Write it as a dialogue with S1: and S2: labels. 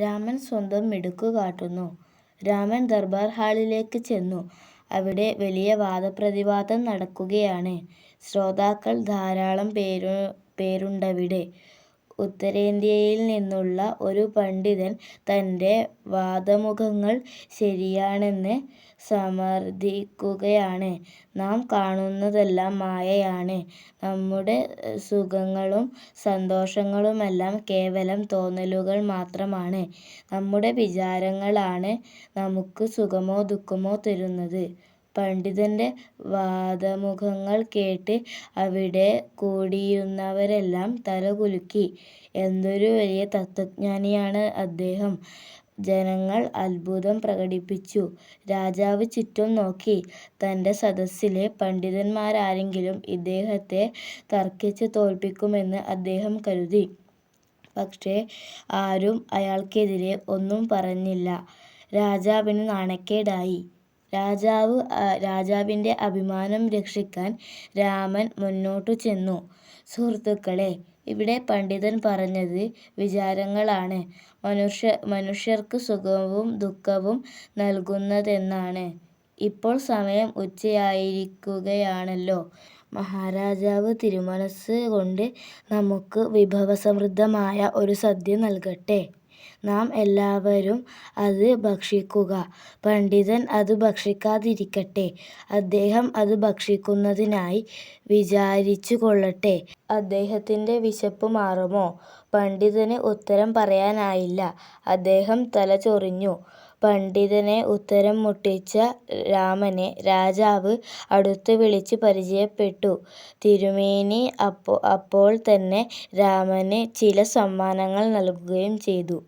S1: രാമൻ സ്വന്തം മിടുക്കു കാട്ടുന്നു. രാമൻ ദർബാർ ഹാളിലേക്ക് ചെന്നു. അവിടെ വലിയ വാദപ്രതിവാദം നടക്കുകയാണ്. ശ്രോതാക്കൾ ധാരാളം പേരുണ്ടവിടെ. ഉത്തരേന്ത്യയിൽ നിന്നുള്ള ഒരു പണ്ഡിതൻ തന്റെ വാദമുഖങ്ങൾ ശരിയാണെന്ന് സമർത്ഥിക്കുകയാണ്. നാം കാണുന്നതെല്ലാം മായയാണ്. നമ്മുടെ സുഖങ്ങളും സന്തോഷങ്ങളുമെല്ലാം കേവലം തോന്നലുകൾ മാത്രമാണ്. നമ്മുടെ വിചാരങ്ങളാണ് നമുക്ക് സുഖമോ ദുഃഖമോ തരുന്നത്. പണ്ഡിതന്റെ വാദമുഖങ്ങൾ കേട്ട് അവിടെ കൂടിയിരുന്നവരെല്ലാം തലകുലുക്കി. എന്തൊരു വലിയ തത്വജ്ഞാനിയാണ് അദ്ദേഹം! ജനങ്ങൾ അത്ഭുതം പ്രകടിപ്പിച്ചു. രാജാവ് ചുറ്റും നോക്കി. തന്റെ സദസ്സിലെ പണ്ഡിതന്മാരാരെങ്കിലും ഇദ്ദേഹത്തെ തർക്കിച്ച് തോൽപ്പിക്കുമെന്ന് അദ്ദേഹം കരുതി. പക്ഷേ, ആരും അയാൾക്കെതിരെ ഒന്നും പറഞ്ഞില്ല. രാജാവിന് നാണക്കേടായി. രാജാവിന്റെ അഭിമാനം രക്ഷിക്കാൻ രാമൻ മുന്നോട്ടു ചെന്നു. "സുഹൃത്തുക്കളേ, ഇവിടെ പണ്ഡിതൻ പറഞ്ഞത് വിചാരങ്ങളാണ് മനുഷ്യർക്ക് സുഖവും ദുഃഖവും നൽകുന്നതെന്നാണ്. ഇപ്പോൾ സമയം ഉച്ചയായിരിക്കുകയാണല്ലോ. മഹാരാജാവ് തിരുമനസ്സ് കൊണ്ട് നമുക്ക് വിഭവസമൃദ്ധമായ ഒരു സദ്യ നൽകട്ടെ. നാം എല്ലാവരും അത് ഭക്ഷിക്കുക. പണ്ഡിതൻ അത് ഭക്ഷിക്കാതിരിക്കട്ടെ. അദ്ദേഹം അത് ഭക്ഷിക്കുന്നതിനായി വിചാരിച്ചു വിചാരിച്ചുകൊള്ളട്ടെ. അദ്ദേഹത്തിന്റെ വിശപ്പ് മാറുമോ? " പണ്ഡിതന് ഉത്തരം പറയാനായില്ല. അദ്ദേഹം തലചൊറിഞ്ഞു. പണ്ഡിതനെ ഉത്തരം മുട്ടിച്ച രാമനെ രാജാവ് അടുത്ത് വിളിച്ച് പരിചയപ്പെട്ടു. തിരുമേനി അപ്പോൾ തന്നെ രാമന് ചില സമ്മാനങ്ങൾ നൽകുകയും ചെയ്തു.